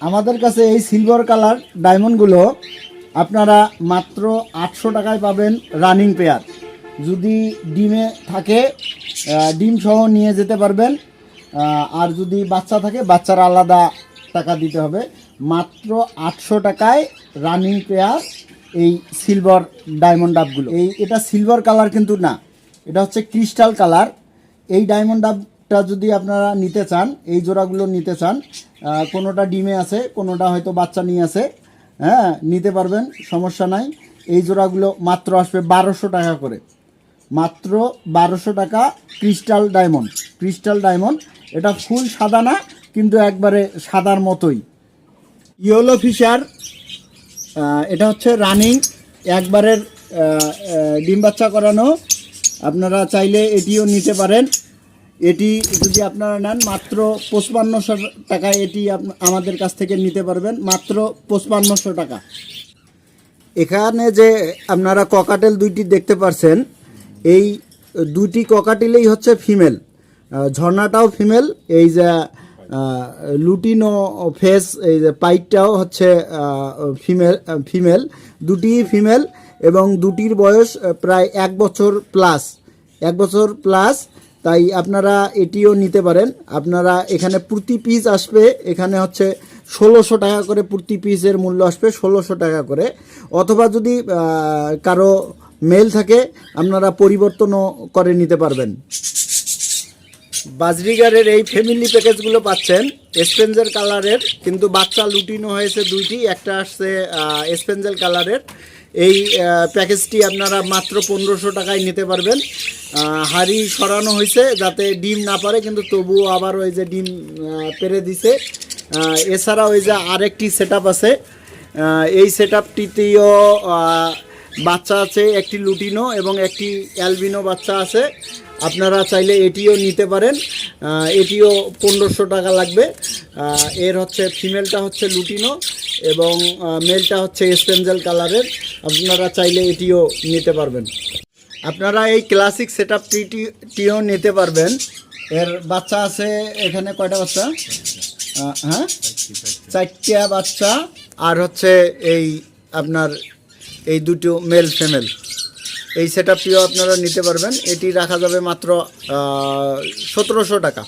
আমাদের কাছে এই সিলভার কালার ডায়মন্ডগুলো আপনারা মাত্র আটশো টাকায় পাবেন রানিং পেয়ার যদি ডিমে থাকে ডিম সহ নিয়ে যেতে পারবেন। আর যদি বাচ্চা থাকে, বাচ্চার আলাদা টাকা দিতে হবে। মাত্র আটশো টাকায় রানিং পেয়ার এই সিলভার ডায়মন্ড ডাবগুলো এই, এটা সিলভার কালার কিন্তু না। এটা হচ্ছে ক্রিস্টাল কালার এই ডায়মন্ড ডাবটা যদি আপনারা নিতে চান, এই জোড়াগুলো নিতে চান কোনোটা ডিমে আছে, কোনোটা হয়তো বাচ্চা নিয়ে আছে হ্যাঁ নিতে পারবেন, সমস্যা নাই। এই জোড়াগুলো মাত্র আসবে বারোশো টাকা করে। মাত্র বারোশো টাকা ক্রিস্টাল ডায়মন্ড ক্রিস্টাল ডায়মন্ড। এটা ফুল সাদা না, কিন্তু একবারে সাদার মতোই। ইয়েলো ফিশার এটা হচ্ছে রানিং, একবারের ডিম বাচ্চা করানো। আপনারা চাইলে এটিও নিতে পারেন। এটি যদি আপনারা নেন, মাত্র পঁচপান্নশো টাকায় এটি আমাদের কাছ থেকে নিতে পারবেন, মাত্র পঁচপান্নশো টাকা। এখানে যে আপনারা ককাটেল দুইটি দেখতে পারছেন, এই দুটি ককাটেলেই হচ্ছে ফিমেল। ঝর্ণাটাও ফিমেল, এই যে লুটিনো ফেস, এই যে, পাইটটাও হচ্ছে ফিমেল ফিমেল। দুটি ফিমেল এবং দুটির বয়স প্রায় এক বছর প্লাস। এক বছর প্লাস তাই আপনারা এটিও নিতে পারেন। আপনারা এখানে প্রতি পিস আসবে, এখানে হচ্ছে ষোলোশো টাকা করে প্রতি পিসের মূল্য আসবে ষোলোশো টাকা করে। অথবা যদি কারও মেল থাকে, আপনারা পরিবর্তনও করে নিতে পারবেন। বাজরিগারের এই ফ্যামিলি প্যাকেজগুলো পাচ্ছেন স্পেঞ্জেল কালারের কিন্তু বাচ্চা লুটিনো হয়েছে দুইটি, একটা আসছে স্পেঞ্জেল কালারের এই প্যাকেজটি আপনারা মাত্র পনেরোশো টাকায় নিতে পারবেন। হাড়ি সরানো হয়েছে যাতে ডিম না পারে, কিন্তু তবুও আবার ওই যে ডিম পেরে দিছে। এছাড়া ওই যে আরেকটি সেট আছে। এই সেট আপটিতেও বাচ্চা আছে, একটি লুটিনো এবং একটি অ্যালবিনো বাচ্চা আছে। আপনারা চাইলে এটিও নিতে পারেন। এটিও পনেরোশো টাকা লাগবে। এর হচ্ছে ফিমেলটা হচ্ছে লুটিনো। এবং মেলটা হচ্ছে স্পেঞ্জেল কালারের আপনারা চাইলে এটিও নিতে পারবেন। আপনারা এই ক্লাসিক সেট টিও নিতে পারবেন। এর বাচ্চা আছে এখানে কয়টা বাচ্চা? হ্যাঁ? চারটা বাচ্চা। আর হচ্ছে এই আপনার এই দুটো মেল ফিমেল এই সেট আপনারা নিতে পারবেন। এটি রাখা যাবে মাত্র সতেরোশো টাকা।